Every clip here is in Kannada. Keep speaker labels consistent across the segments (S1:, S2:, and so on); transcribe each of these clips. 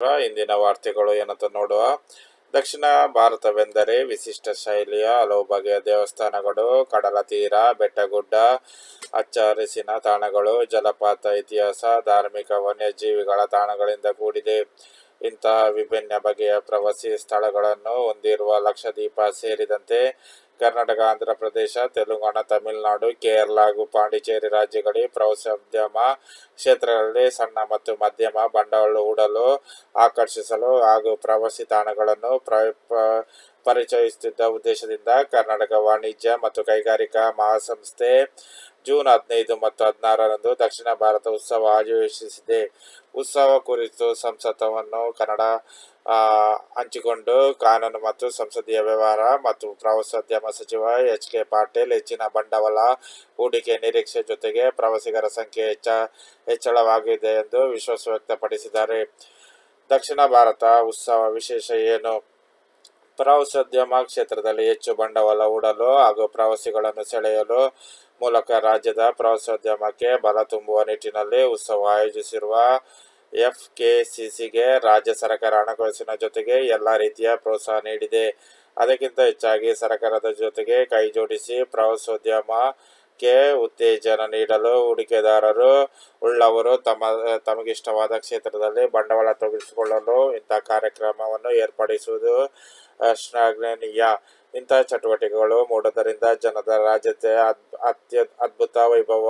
S1: ಇಂದಿನ ವಾರ್ತೆಗಳು ಏನಂತ ನೋಡುವ. ದಕ್ಷಿಣ ಭಾರತವೆಂದರೆ ವಿಶಿಷ್ಟ ಶೈಲಿಯ ಹಲವು ಬಗೆಯ ದೇವಸ್ಥಾನಗಳು, ಕಡಲ ತೀರ, ಬೆಟ್ಟಗುಡ್ಡ ಹಚ್ಚ ಹರಿಸಿನ ತಾಣಗಳು, ಜಲಪಾತ ಇತಿಹಾಸ, ಧಾರ್ಮಿಕ ವನ್ಯಜೀವಿಗಳ ತಾಣಗಳಿಂದ ಕೂಡಿದೆ. ಇಂತಹ ವಿಭಿನ್ನ ಬಗೆಯ ಪ್ರವಾಸಿ ಸ್ಥಳಗಳನ್ನು ಹೊಂದಿರುವ ಲಕ್ಷದ್ವೀಪ ಸೇರಿದಂತೆ ಕರ್ನಾಟಕ, ಆಂಧ್ರ ಪ್ರದೇಶ ತೆಲಂಗಾಣ ತಮಿಳುನಾಡು, ಕೇರಳ ಹಾಗೂ ಪಾಂಡಿಚೇರಿ ರಾಜ್ಯಗಳಿಗೆ ಪ್ರವಾಸೋದ್ಯಮ ಕ್ಷೇತ್ರಗಳಲ್ಲಿ ಸಣ್ಣ ಮತ್ತು ಮಧ್ಯಮ ಬಂಡವಾಳ ಹೂಡಲು, ಆಕರ್ಷಿಸಲು ಹಾಗೂ ಪ್ರವಾಸಿ ತಾಣಗಳನ್ನು ಪ್ರ ಪರಿಚಯಿಸುತ್ತಿದ್ದ ಉದ್ದೇಶದಿಂದ ಕರ್ನಾಟಕ ವಾಣಿಜ್ಯ ಮತ್ತು ಕೈಗಾರಿಕಾ ಮಹಾಸಂಸ್ಥೆ ಜೂನ್ ಹದಿನೈದು ಮತ್ತು ಹದಿನಾರರಂದು ದಕ್ಷಿಣ ಭಾರತ ಉತ್ಸವ ಆಯೋಜಿಸಿದೆ. ಉತ್ಸವ ಕುರಿತು ಸಂಸತ್ತವನ್ನು ಕನ್ನಡ ಹಂಚಿಕೊಂಡು ಕಾನೂನು ಮತ್ತು ಸಂಸದೀಯ ವ್ಯವಹಾರ ಮತ್ತು ಪ್ರವಾಸೋದ್ಯಮ ಸಚಿವ ಎಚ್ ಕೆ ಪಾಟೀಲ್ ಹೆಚ್ಚಿನ ಬಂಡವಾಳ ಹೂಡಿಕೆ ನಿರೀಕ್ಷೆ ಜೊತೆಗೆ ಪ್ರವಾಸಿಗರ ಸಂಖ್ಯೆ ಹೆಚ್ಚ, ಹೆಚ್ಚಳವಾಗಿದೆ ಎಂದು ವಿಶ್ವಾಸ ವ್ಯಕ್ತಪಡಿಸಿದ್ದಾರೆ. ದಕ್ಷಿಣ ಭಾರತ ಉತ್ಸವ ವಿಶೇಷ ಏನು? ಪ್ರವಾಸೋದ್ಯಮ ಕ್ಷೇತ್ರದಲ್ಲಿ ಹೆಚ್ಚು ಬಂಡವಾಳ ಹೂಡಲು ಹಾಗೂ ಪ್ರವಾಸಿಗಳನ್ನು ಸೆಳೆಯಲು ಮೂಲಕ ರಾಜ್ಯದ ಪ್ರವಾಸೋದ್ಯಮಕ್ಕೆ ಬಲ ತುಂಬುವ ನಿಟ್ಟಿನಲ್ಲಿ ಉತ್ಸವ ಆಯೋಜಿಸಿರುವ ಎಫ್ ಕೆ ಸಿಸಿಗೆ ರಾಜ್ಯ ಸರ್ಕಾರ ಹಣಕಾಸಿನ ಜೊತೆಗೆ ಎಲ್ಲ ರೀತಿಯ ಪ್ರೋತ್ಸಾಹ ನೀಡಿದೆ. ಅದಕ್ಕಿಂತ ಹೆಚ್ಚಾಗಿ ಸರ್ಕಾರದ ಜೊತೆಗೆ ಕೈ ಜೋಡಿಸಿ ಪ್ರವಾಸೋದ್ಯಮಕ್ಕೆ ಉತ್ತೇಜನ ನೀಡಲು ಹೂಡಿಕೆದಾರರು ಉಳ್ಳವರು ತಮ್ಮ, ತಮಗಿಷ್ಟವಾದ ಕ್ಷೇತ್ರದಲ್ಲಿ ಬಂಡವಾಳ ತೊಡಗಿಸಿಕೊಳ್ಳಲು ಇಂಥ ಕಾರ್ಯಕ್ರಮವನ್ನು ಏರ್ಪಡಿಸುವುದು ಶ್ಲಾಘನೀಯ. ಇಂತಹ ಚಟುವಟಿಕೆಗಳು ಮೂಡೋದರಿಂದ ಜನರ ರಾಜ್ಯತೆ ಅತ್ಯ ಅದ್ಭುತ ವೈಭವ,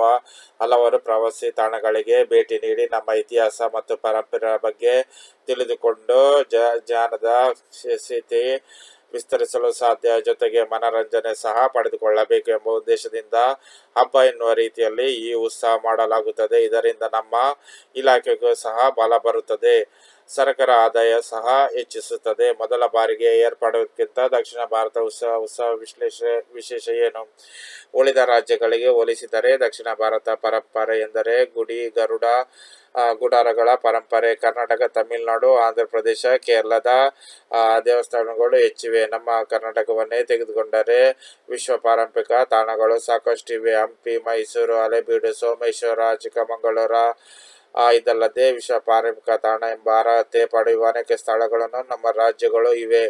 S1: ಹಲವಾರು ಪ್ರವಾಸಿ ತಾಣಗಳಿಗೆ ಭೇಟಿ ನೀಡಿ ನಮ್ಮ ಇತಿಹಾಸ ಮತ್ತು ಪರಂಪರೆ ಬಗ್ಗೆ ತಿಳಿದುಕೊಂಡು ಜ, ಜ್ಞಾನದ ಸ್ಥಿತಿ ವಿಸ್ತರಿಸಲು ಸಾಧ್ಯ. ಜೊತೆಗೆ ಮನರಂಜನೆ ಸಹ ಪಡೆದುಕೊಳ್ಳಬೇಕು ಎಂಬ ಉದ್ದೇಶದಿಂದ ಹಬ್ಬ ಎನ್ನುವ ರೀತಿಯಲ್ಲಿ ಈ ಉತ್ಸವ ಮಾಡಲಾಗುತ್ತದೆ. ಇದರಿಂದ ನಮ್ಮ ಇಲಾಖೆಗೂ ಸಹ ಬಲ ಬರುತ್ತದೆ. ಸರ್ಕಾರ ಆದಾಯ ಸಹ ಹೆಚ್ಚಿಸುತ್ತದೆ. ಮೊದಲ ಬಾರಿಗೆ ಏರ್ಪಡೋದಕ್ಕಿಂತ ದಕ್ಷಿಣ ಭಾರತ ಉತ್ಸವ ಉತ್ಸವ ವಿಶ್ಲೇಷ, ವಿಶೇಷ ಏನು ಉಳಿದ ರಾಜ್ಯಗಳಿಗೆ ಹೋಲಿಸಿದರೆ ದಕ್ಷಿಣ ಭಾರತ ಪರಂಪರೆ ಎಂದರೆ ಗುಡಿ, ಗರುಡ ಗುಡಾರಗಳ ಪರಂಪರೆ. ಕರ್ನಾಟಕ, ತಮಿಳುನಾಡು ಆಂಧ್ರ ಪ್ರದೇಶ ಕೇರಳದ ದೇವಸ್ಥಾನಗಳು ಹೆಚ್ಚಿವೆ. ನಮ್ಮ ಕರ್ನಾಟಕವನ್ನೇ ತೆಗೆದುಕೊಂಡರೆ ವಿಶ್ವ ಪಾರಂಪರಿಕ ತಾಣಗಳು ಸಾಕಷ್ಟಿವೆ. ಹಂಪಿ, ಮೈಸೂರು ಅಲೆಬೀಡು ಸೋಮೇಶ್ವರ, ಚಿಕ್ಕಮಗಳೂರ ಇದಲ್ಲದೆ ವಿಶ್ವ ಪಾರಂಭಿಕ ತಾಣ ಎಂಬ ಅರ್ಹತೆ ಪಡೆಯುವ ಅನೇಕ ಸ್ಥಳಗಳನ್ನು ನಮ್ಮ ರಾಜ್ಯಗಳು ಇವೆ.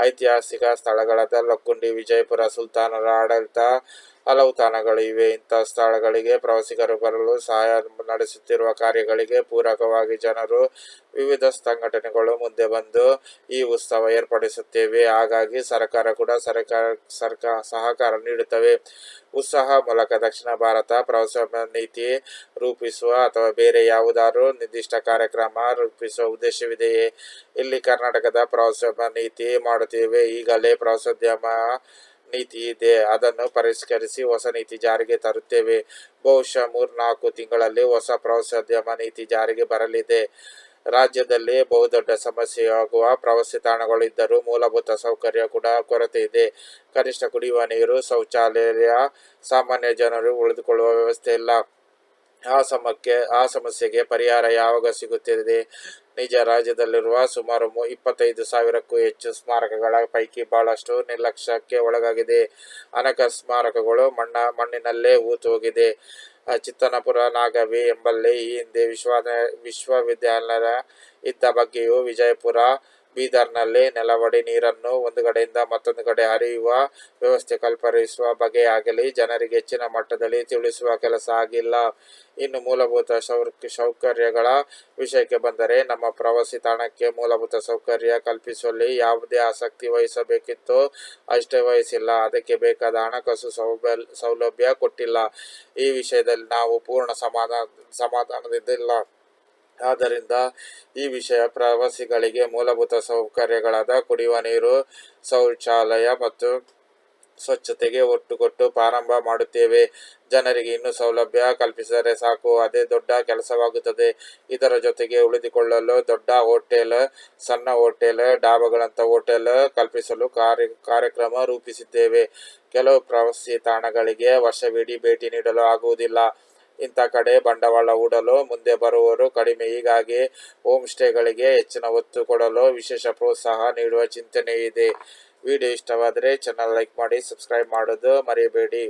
S1: ಐತಿಹಾಸಿಕ ಸ್ಥಳಗಳಾದ ಲಕ್ಕುಂಡಿ, ವಿಜಯಪುರ, ಸುಲ್ತಾನರ ಆಡಳಿತ ಹಲವು ತಾಣಗಳು ಇವೆ ಇಂತಹ ಸ್ಥಳಗಳಿಗೆ ಪ್ರವಾಸಿಗರು ಬರಲು ಸಹಾಯ ನಡೆಸುತ್ತಿರುವ ಕಾರ್ಯಗಳಿಗೆ ಪೂರಕವಾಗಿ ಜನರು ವಿವಿಧ ಸಂಘಟನೆಗಳು ಮುಂದೆ ಬಂದು ಈ ಉತ್ಸವ ಏರ್ಪಡಿಸುತ್ತೇವೆ. ಹಾಗಾಗಿ ಸರ್ಕಾರ ಕೂಡ ಸರ್ಕಾರ ಸರ್ಕಾರ ಸಹಕಾರ ನೀಡುತ್ತವೆ. ಉತ್ಸಾಹ ಮೂಲಕ ದಕ್ಷಿಣ ಭಾರತ ಪ್ರವಾಸೋದ್ಯಮ ನೀತಿ ರೂಪಿಸುವ ಅಥವಾ ಬೇರೆ ಯಾವುದಾದ್ರು ನಿರ್ದಿಷ್ಟ ಕಾರ್ಯಕ್ರಮ ರೂಪಿಸುವ ಉದ್ದೇಶವಿದೆಯೇ? ಇಲ್ಲಿ ಕರ್ನಾಟಕದ ಪ್ರವಾಸೋದ್ಯಮ ನೀತಿ ಮಾಡುತ್ತೇವೆ. ಈಗಲೇ ಪ್ರವಾಸೋದ್ಯಮ ನೀತಿ ಇದೆ. ಅದನ್ನು ಪರಿಷ್ಕರಿಸಿ ಹೊಸ ನೀತಿ ಜಾರಿಗೆ ತರುತ್ತೇವೆ. ಬಹುಶಃ ಮೂರ್ನಾಲ್ಕು ತಿಂಗಳಲ್ಲಿ ಹೊಸ ಪ್ರವಾಸೋದ್ಯಮ ನೀತಿ ಜಾರಿಗೆ ಬರಲಿದೆ. ರಾಜ್ಯದಲ್ಲಿ ಬಹುದೊಡ್ಡ ಸಮಸ್ಯೆಯಾಗುವ ಪ್ರವಾಸಿ ತಾಣಗಳಿದ್ದರೂ ಮೂಲಭೂತ ಸೌಕರ್ಯ ಕೂಡ ಕೊರತೆ ಇದೆ. ಕನಿಷ್ಠ ಕುಡಿಯುವ ನೀರು, ಶೌಚಾಲಯ ಸಾಮಾನ್ಯ ಜನರು ಉಳಿದುಕೊಳ್ಳುವ ವ್ಯವಸ್ಥೆ ಇಲ್ಲ. ಆ ಸಮಕ್ಕೆ, ಆ ಸಮಸ್ಯೆಗೆ ಪರಿಹಾರ ಯಾವಾಗ ಸಿಗುತ್ತಿದೆ? ನಿಜ ರಾಜ್ಯದಲ್ಲಿರುವ ಸುಮಾರು ಇಪ್ಪತ್ತೈದು ಸಾವಿರಕ್ಕೂ ಹೆಚ್ಚು ಸ್ಮಾರಕಗಳ ಪೈಕಿ ಬಹಳಷ್ಟು ನಿರ್ಲಕ್ಷ್ಯಕ್ಕೆ ಒಳಗಾಗಿದೆ. ಅನೇಕ ಸ್ಮಾರಕಗಳು ಮಣ್ಣ ಮಣ್ಣಿನಲ್ಲೇ ಊತು ಹೋಗಿದೆ ಚಿತ್ತನಪುರ, ನಾಗವಿ ಎಂಬಲ್ಲಿ ಈ ಹಿಂದೆ ವಿಶ್ವ ವಿಶ್ವವಿದ್ಯಾಲಯ ಇದ್ದ ಬಗ್ಗೆಯೂ ವಿಜಯಪುರ ಬೀದರ್ನಲ್ಲಿ ನೆಲವಡಿ ನೀರನ್ನು ಒಂದು ಕಡೆಯಿಂದ ಮತ್ತೊಂದು ಕಡೆ ಹರಿಯುವ ವ್ಯವಸ್ಥೆ ಕಲ್ಪರಿಸುವ ಬಗೆಯಾಗಲಿ ಜನರಿಗೆ ಹೆಚ್ಚಿನ ಮಟ್ಟದಲ್ಲಿ ತಿಳಿಸುವ ಕೆಲಸ ಆಗಿಲ್ಲ. ಇನ್ನು ಮೂಲಭೂತ ಸೌಕ ಸೌಕರ್ಯಗಳ ವಿಷಯಕ್ಕೆ ಬಂದರೆ ನಮ್ಮ ಪ್ರವಾಸಿ ತಾಣಕ್ಕೆ ಮೂಲಭೂತ ಸೌಕರ್ಯ ಕಲ್ಪಿಸುವಲ್ಲಿ ಯಾವುದೇ ಆಸಕ್ತಿ ವಹಿಸಬೇಕಿತ್ತು ಅಷ್ಟೇ ವಹಿಸಿಲ್ಲ. ಅದಕ್ಕೆ ಬೇಕಾದ ಹಣಕಾಸು ಸೌಬಲ್, ಸೌಲಭ್ಯ ಕೊಟ್ಟಿಲ್ಲ. ಈ ವಿಷಯದಲ್ಲಿ ನಾವು ಪೂರ್ಣ ಸಮಾಧಾನ ಸಮಾಧಾನದಿಂದಿಲ್ಲ ಆದ್ದರಿಂದ ಈ ವಿಷಯ ಪ್ರವಾಸಿಗಳಿಗೆ ಮೂಲಭೂತ ಸೌಕರ್ಯಗಳಾದ ಕುಡಿಯುವ ನೀರು, ಶೌಚಾಲಯ ಮತ್ತು ಸ್ವಚ್ಛತೆಗೆ ಒಟ್ಟು ಕೊಟ್ಟು ಪ್ರಾರಂಭ ಮಾಡುತ್ತೇವೆ. ಜನರಿಗೆ ಇನ್ನೂ ಸೌಲಭ್ಯ ಕಲ್ಪಿಸಿದರೆ ಸಾಕು. ಅದೇ ದೊಡ್ಡ ಕೆಲಸವಾಗುತ್ತದೆ. ಇದರ ಜೊತೆಗೆ ಉಳಿದುಕೊಳ್ಳಲು ದೊಡ್ಡ ಹೋಟೆಲ್, ಸಣ್ಣ ಹೋಟೆಲ್, ಡಾಬಾಗಳಂಥ ಹೋಟೆಲ್ ಕಲ್ಪಿಸಲು ಕಾರ್ಯ, ಕಾರ್ಯಕ್ರಮ ರೂಪಿಸಿದ್ದೇವೆ. ಕೆಲವು ಪ್ರವಾಸಿ ತಾಣಗಳಿಗೆ ವರ್ಷವಿಡೀ ಭೇಟಿ ನೀಡಲು ಆಗುವುದಿಲ್ಲ. ಇಂಥ ಕಡೆ ಬಂಡವಾಳ ಹೂಡಲು ಮುಂದೆ ಬರುವವರು ಕಡಿಮೆ. ಹೀಗಾಗಿ ಹೋಮ್ ಸ್ಟೇಗಳಿಗೆ ಹೆಚ್ಚಿನ ಒತ್ತು ಕೊಡಲು ವಿಶೇಷ ಪ್ರೋತ್ಸಾಹ ನೀಡುವ ಚಿಂತನೆ ಇದೆ ವಿಡಿಯೋ ಇಷ್ಟವಾದರೆ ಚಾನಲ್ ಲೈಕ್ ಮಾಡಿ ಸಬ್ಸ್ಕ್ರೈಬ್ ಮಾಡೋದು ಮರೆಯಬೇಡಿ